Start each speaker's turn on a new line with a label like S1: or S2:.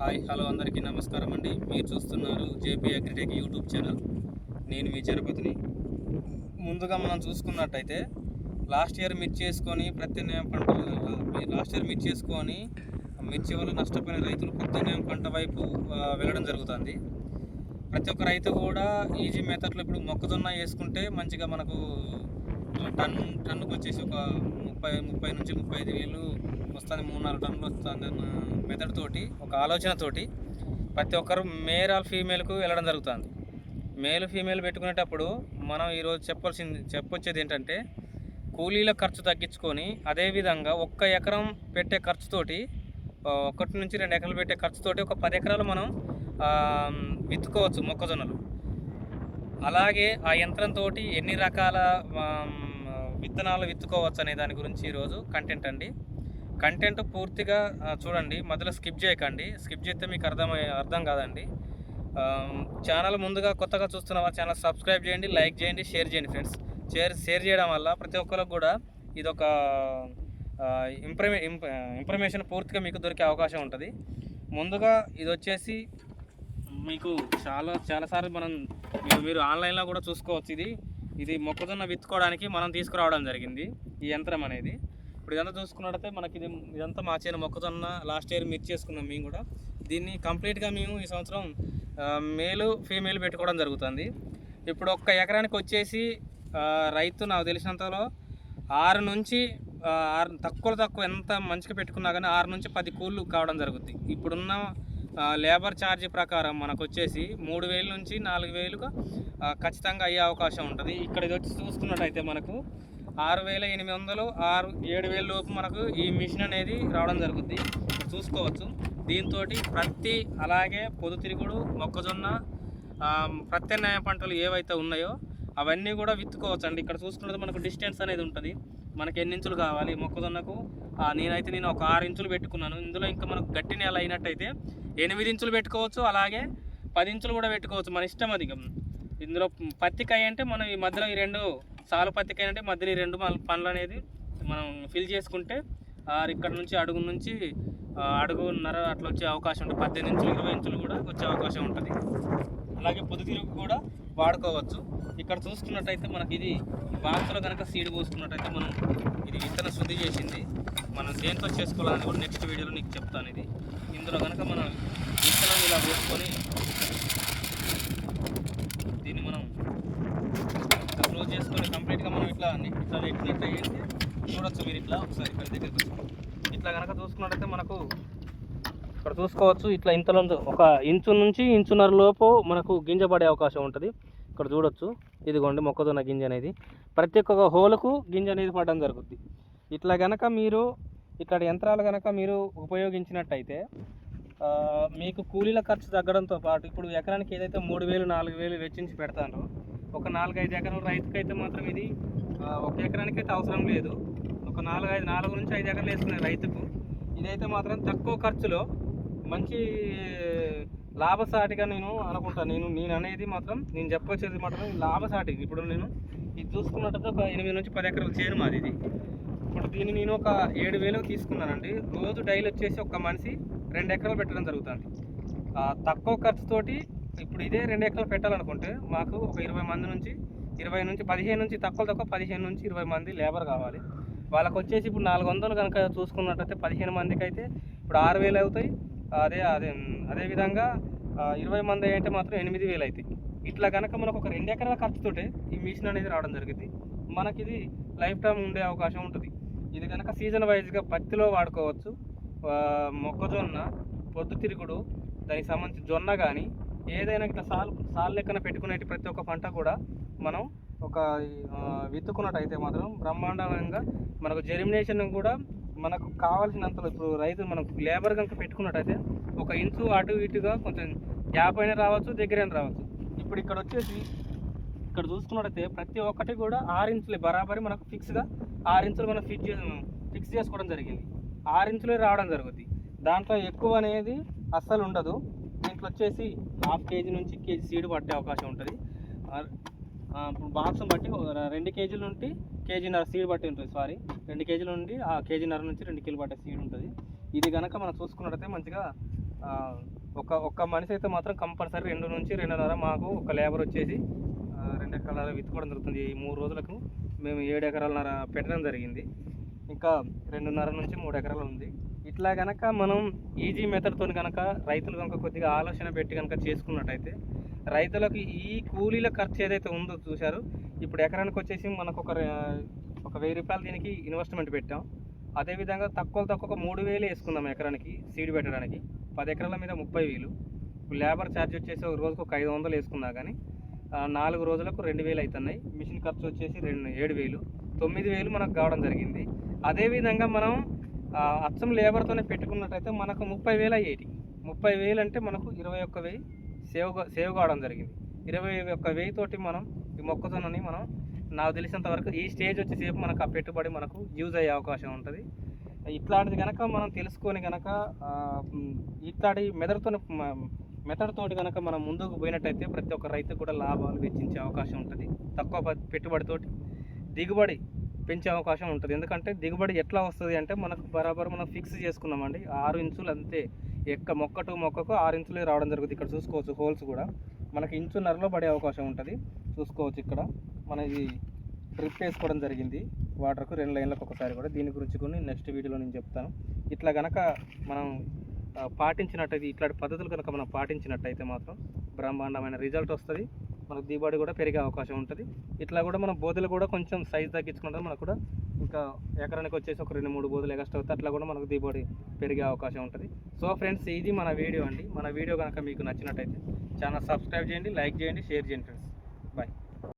S1: Hi hello అందరికీ నమస్కారం అండి. మీరు చూస్తున్నారు జేపీ అగ్రిటెక్ యూట్యూబ్ ఛానల్. నేను మీ చరపతిని ముందుగా మనం చూసుకున్నట్టయితే లాస్ట్ ఇయర్ మిర్చి వేసుకొని ప్రత్యామ్నాయం పంట లాస్ట్ ఇయర్ మిర్చి చేసుకొని మిర్చి వల్ల నష్టపోయిన రైతులు ప్రత్యామ్నాయ పంట వైపు వెళ్ళడం జరుగుతుంది. ప్రతి ఒక్క రైతు కూడా ఈజీ మెథడ్లో ఇప్పుడు మొక్కజొన్న వేసుకుంటే మంచిగా మనకు టన్ టన్నుకు వచ్చేసి ఒక ముప్పై ముప్పై నుంచి ముప్పై ఐదు వేలు వస్తుంది మూడు నాలుగు టన్నులు వస్తుంది అన్న మెథడ్ తోటి ఒక ఆలోచనతోటి ప్రతి ఒక్కరు మేల్ ఆల్ ఫీమేల్కు వెళ్ళడం జరుగుతుంది. మేల్ ఫీమేల్ పెట్టుకునేటప్పుడు మనం ఈరోజు చెప్పాల్సింది చెప్పొచ్చేది ఏంటంటే కూలీల ఖర్చు తగ్గించుకొని అదేవిధంగా ఒక్క ఎకరం పెట్టే ఖర్చుతోటి ఒకటి నుంచి రెండు ఎకరాలు పెట్టే ఖర్చుతోటి ఒక పది ఎకరాలు మనం విత్తుకోవచ్చు మొక్కజొన్నలు. అలాగే ఆ యంత్రంతో ఎన్ని రకాల విత్తనాలు విత్తుకోవచ్చు అనే దాని గురించి ఈరోజు కంటెంట్ అండి. కంటెంట్ పూర్తిగా చూడండి మధ్యలో స్కిప్ చేయకండి. స్కిప్ చేస్తే మీకు అర్థమై అర్థం కాదండి. ఛానల్ ముందుగా కొత్తగా చూస్తున్న వారు ఛానల్ సబ్స్క్రైబ్ చేయండి లైక్ చేయండి షేర్ చేయండి ఫ్రెండ్స్ షేర్ షేర్ చేయడం వల్ల ప్రతి ఒక్కరికి కూడా ఇదొక ఇంప్రమే ఇన్ఫర్మేషన్ పూర్తిగా మీకు దొరికే అవకాశం ఉంటుంది. ముందుగా ఇది వచ్చేసి మీకు చాలా చాలాసార్లు మనం మీరు ఆన్లైన్లో కూడా చూసుకోవచ్చు ఇది. ఇది మొక్కజొన్న విత్తుకోవడానికి మనం తీసుకురావడం జరిగింది ఈ యంత్రం అనేది. ఇప్పుడు ఇదంతా చూసుకున్నట్టయితే మనకి ఇది ఇదంతా మా చేను మొక్కజొన్న లాస్ట్ ఇయర్ మిర్చి చేసుకున్నాం మేము కూడా. దీన్ని కంప్లీట్గా మేము ఈ సంవత్సరం మేలు ఫీమేల్ పెట్టుకోవడం జరుగుతుంది. ఇప్పుడు ఒక్క ఎకరానికి వచ్చేసి రైతు నాకు తెలిసినంతలో ఆరు నుంచి ఆరు తక్కువ తక్కువ ఎంత మంచిగా పెట్టుకున్నా కానీ ఆరు నుంచి పది కూళ్ళు కావడం జరుగుతుంది ఇప్పుడున్న లేబర్ ఛార్జ్ ప్రకారం మనకు వచ్చేసి మూడు వేలు నుంచి నాలుగు వేలుగా ఖచ్చితంగా అయ్యే అవకాశం ఉంటుంది. ఇక్కడ ఇది వచ్చి చూసుకున్నట్టయితే మనకు ఆరు వేల ఎనిమిది వందలు ఆరు ఏడు వేల లోపు మనకు ఈ మిషన్ అనేది రావడం జరుగుద్ది. చూసుకోవచ్చు. దీంతో ప్రతి అలాగే పొద్దుతిరుగుడు మొక్కజొన్న ప్రత్యామ్నాయ పంటలు ఏవైతే ఉన్నాయో అవన్నీ కూడా విత్తుకోవచ్చు అండి ఇక్కడ చూసుకున్నది మనకు డిస్టెన్స్ అనేది ఉంటుంది. మనకి ఎన్ని ఇంచులు కావాలి? మొక్కజొన్నకు? నేనైతే నేను ఒక ఆరు ఇంచులు పెట్టుకున్నాను. ఇందులో ఇంకా మనకు గట్టి నేల అయినట్టయితే ఎనిమిది ఇంచులు పెట్టుకోవచ్చు. అలాగే పది ఇంచులు కూడా పెట్టుకోవచ్చు. మన ఇష్టం అది ఇందులో పత్తికాయ అంటే మనం ఈ మధ్యలో ఈ రెండు సాలు పత్తికాయ అంటే మధ్యలో ఈ రెండు మన- పండ్లు అనేది మనం ఫిల్ చేసుకుంటే ఇక్కడ నుంచి అడుగు నుంచి అడుగున్నర అట్లా వచ్చే అవకాశం ఉంటుంది. పద్దెనిమిది నుంచి ఇరవై ఇంచులు కూడా వచ్చే అవకాశం ఉంటుంది. అలాగే పొద్దుతిరుగు కూడా వాడుకోవచ్చు. ఇక్కడ చూసుకున్నట్టయితే మనకి ఇది బాక్స్లో కనుక సీడ్ పోసుకున్నట్టయితే మనం ఇది విత్తన శుద్ధి చేసింది. మనం దేంతో చేసుకోవాలని కూడా నెక్స్ట్ వీడియోలో నీకు చెప్తాను ఇది. ఇందులో కనుక మనం విత్తనం ఇలా పోసుకొని దీన్ని మనం ఇట్లా క్లోజ్ చేసుకొని కంప్లీట్గా మనం ఇట్లా అన్ని ఇట్లా పెట్టినట్టు అయితే చూడొచ్చు మీరు ఇట్లా ఒకసారి ఇక్కడ ఇట్లా కనుక చూసుకున్నట్టయితే మనకు ఇక్కడ చూసుకోవచ్చు. ఇట్లా ఇంతలో ఒక ఇంచు నుంచి ఇంచున్నర లోపు మనకు గింజ పడే అవకాశం ఉంటుంది. ఇక్కడ చూడొచ్చు. ఇదిగోండి మొక్కజొన్న గింజ అనేది. ప్రతి ఒక్క హోలకు గింజ అనేది పడడం జరుగుద్ది. ఇట్లా గనక మీరు ఇక్కడ యంత్రాలు కనుక మీరు ఉపయోగించినట్టయితే మీకు కూలీల ఖర్చు తగ్గడంతో పాటు ఇప్పుడు ఎకరానికి ఏదైతే మూడు వేలు నాలుగు వేలు వెచ్చించి పెడతానో ఒక నాలుగైదు ఎకరం రైతుకైతే మాత్రం ఇది ఒక ఎకరానికి అయితే అవసరం లేదు. ఒక నాలుగు ఐదు నాలుగు నుంచి ఐదు ఎకరాలు వేసుకునే రైతుకు. ఇదైతే మాత్రం తక్కువ ఖర్చులో మంచి లాభసాటిగా నేను అనుకుంటాను నేను నేను అనేది మాత్రం నేను చెప్పొచ్చేది మాత్రం లాభసాటి ఇప్పుడు నేను ఇది చూసుకున్నట్టయితే ఒక ఎనిమిది నుంచి పది ఎకరాలు చేను మాది ఇది. ఇప్పుడు దీన్ని నేను ఒక ఏడు వేలకు తీసుకున్నానండి. రోజు డైలీ వచ్చేసి ఒక మనిషి రెండు ఎకరాలు పెట్టడం జరుగుతుంది. తక్కువ ఖర్చుతోటి ఇప్పుడు ఇదే రెండు ఎకరాలు పెట్టాలనుకుంటే మాకు ఒక ఇరవై మంది నుంచి ఇరవై నుంచి పదిహేను నుంచి తక్కువ తక్కువ పదిహేను నుంచి ఇరవై మంది లేబర్ కావాలి. వాళ్ళకి వచ్చేసి ఇప్పుడు నాలుగు వందలు కనుక చూసుకున్నట్టయితే పదిహేను మందికి అయితే ఇప్పుడు ఆరు వేలు అవుతాయి. అదే అదే అదే విధంగా ఇరవై మంది అయితే మాత్రం ఎనిమిది వేలు అవుతాయి ఇట్లా కనుక మనకు ఒక రెండు ఎకరాల ఖర్చుతోటే ఈ మిషన్ అనేది రావడం జరిగింది. మనకి ఇది లైఫ్ టైం ఉండే అవకాశం ఉంటుంది. ఇది కనుక సీజన్ వైజ్గా పత్తిలో వాడుకోవచ్చు. మొక్కజొన్న పొద్దుతిరుగుడు దానికి సంబంధించి జొన్న కానీ ఏదైనా ఇట్లా సాల్ సాల్ లెక్కన పెట్టుకునే ప్రతి ఒక్క పంట కూడా మనం ఒక విత్తుకున్నట్టయితే మాత్రం బ్రహ్మాండంగా మనకు జెర్మినేషన్ కూడా మనకు కావాల్సినంత ఇప్పుడు రైతు మనకు లేబర్ కనుక పెట్టుకున్నట్టయితే ఒక ఇంచు అటు ఇటుగా కొంచెం గ్యాప్ అయినా రావచ్చు దగ్గరైనా రావచ్చు. ఇప్పుడు ఇక్కడ వచ్చేసి ఇక్కడ చూసుకున్నట్టయితే ప్రతి ఒక్కటి కూడా ఆరు ఇంచులే బరాబరి మనకు ఫిక్స్గా ఆరు ఇంచులు మనం ఫిక్స్ ఫిక్స్ చేసుకోవడం జరిగింది. ఆరు ఇంచులే రావడం జరుగుద్ది. దాంట్లో ఎక్కువ అనేది అస్సలు ఉండదు. దీంట్లో వచ్చేసి హాఫ్ కేజీ నుంచి కేజీ సీడ్ పట్టే అవకాశం ఉంటుంది. ఇప్పుడు బాక్స్ బట్టి ఒక రెండు కేజీల నుండి కేజీన్నర సీడ్ బట్టి ఉంటుంది సారీ. రెండు కేజీల నుండి ఆ కేజీన్నర నుంచి రెండు కిలో పట్టే సీడ్ ఉంటుంది. ఇది కనుక మనం చూసుకున్నట్టయితే మంచిగా ఒక ఒక ఒక్క మనిషి అయితే మాత్రం కంపల్సరీ రెండు నుంచి రెండున్నర మాకు ఒక లేబర్ వచ్చేసి రెండు ఎకరాల విత్తుకోవడం జరుగుతుంది. ఈ మూడు రోజులకు మేము ఏడు ఎకరాలన్నర పెట్టడం జరిగింది. ఇంకా రెండున్నర నుంచి మూడు ఎకరాలు ఉంది. ఇట్లా కనుక మనం ఈజీ మెథడ్తో కనుక రైతులు కనుక కొద్దిగా ఆలోచన పెట్టి కనుక చేసుకున్నట్టయితే రైతులకు ఈ కూలీల ఖర్చు ఏదైతే ఉందో చూశారు ఇప్పుడు ఎకరానికి వచ్చేసి మనకు ఒక ఒక వెయ్యి రూపాయలు దీనికి ఇన్వెస్ట్మెంట్ పెట్టాం. అదేవిధంగా తక్కువ తక్కువ ఒక మూడు వేలు వేసుకుందాం ఎకరానికి సీడ్ పెట్టడానికి. పది ఎకరాల మీద ముప్పై వేలు. లేబర్ ఛార్జ్ వచ్చేసి ఒక రోజుకు ఒక ఐదు వందలు వేసుకున్నా కానీ నాలుగు రోజులకు రెండు వేలు అవుతున్నాయి మిషన్ ఖర్చు వచ్చేసి రెండు ఏడు వేలు. తొమ్మిది వేలు మనకు కావడం జరిగింది. అదేవిధంగా మనం అచ్చం లేబర్తోనే పెట్టుకున్నట్టయితే మనకు ముప్పై వేలు అయ్యేటి. ముప్పై వేలు అంటే మనకు ఇరవై ఒక్క వెయ్యి సేవ్ సేవ్ కావడం జరిగింది. ఇరవై ఒక్క వెయ్యి తోటి మనం ఈ మొక్కజొన్నని మనం నాకు తెలిసినంత వరకు ఈ స్టేజ్ వచ్చేసేపు మనకు ఆ పెట్టుబడి మనకు యూజ్ అయ్యే అవకాశం ఉంటుంది. ఇట్లాంటిది కనుక మనం తెలుసుకొని కనుక ఇట్లాంటి మెదడుతో మెథడ్ తోటి కనుక మనం ముందుకు పోయినట్టయితే ప్రతి ఒక్క రైతుకు కూడా లాభాలు వెచ్చించే అవకాశం ఉంటుంది. తక్కువ పెట్టుబడితోటి దిగుబడి పెంచే అవకాశం ఉంటుంది. ఎందుకంటే దిగుబడి ఎట్లా వస్తుంది అంటే మనకు బరాబర్ మనం ఫిక్స్ చేసుకున్నామండి. ఆరు ఇంచులు అంతే. ఎక్క మొక్క టు మొక్కకు ఆరు ఇంచులు రావడం జరుగుతుంది. ఇక్కడ చూసుకోవచ్చు హోల్స్ కూడా. మనకి ఇంచున్నరలో పడే అవకాశం ఉంటుంది. చూసుకోవచ్చు ఇక్కడ. మన ఇది డ్రిప్ వేసుకోవడం జరిగింది. వాటర్కు రెండు లైన్లకు ఒకసారి కూడా. దీని గురించి కొన్ని నెక్స్ట్ వీడియోలో నేను చెప్తాను. ఇట్లా కనుక మనం పాటించినట్టయితే ఇట్లాంటి పద్ధతులు కనుక మనం పాటించినట్టయితే మాత్రం బ్రహ్మాండమైన రిజల్ట్ వస్తుంది. మనకు దిగుబడి కూడా పెరిగే అవకాశం ఉంటుంది. ఇట్లా కూడా మనం బోధలు కూడా కొంచెం సైజ్ తగ్గించుకుంటే మనకు కూడా ఇంకా ఎకరానికి వచ్చేసి ఒక రెండు మూడు బోధలు ఎగస్ట్ అవుతాయి అట్లా కూడా మనకు దిగుబడి పెరిగే అవకాశం ఉంటుంది. సో ఫ్రెండ్స్ ఇది మన వీడియో అండి. మన వీడియో కనుక మీకు నచ్చినట్టయితే ఛానల్ సబ్స్క్రైబ్ చేయండి లైక్ చేయండి షేర్ చేయండి ఫ్రెండ్స్ బాయ్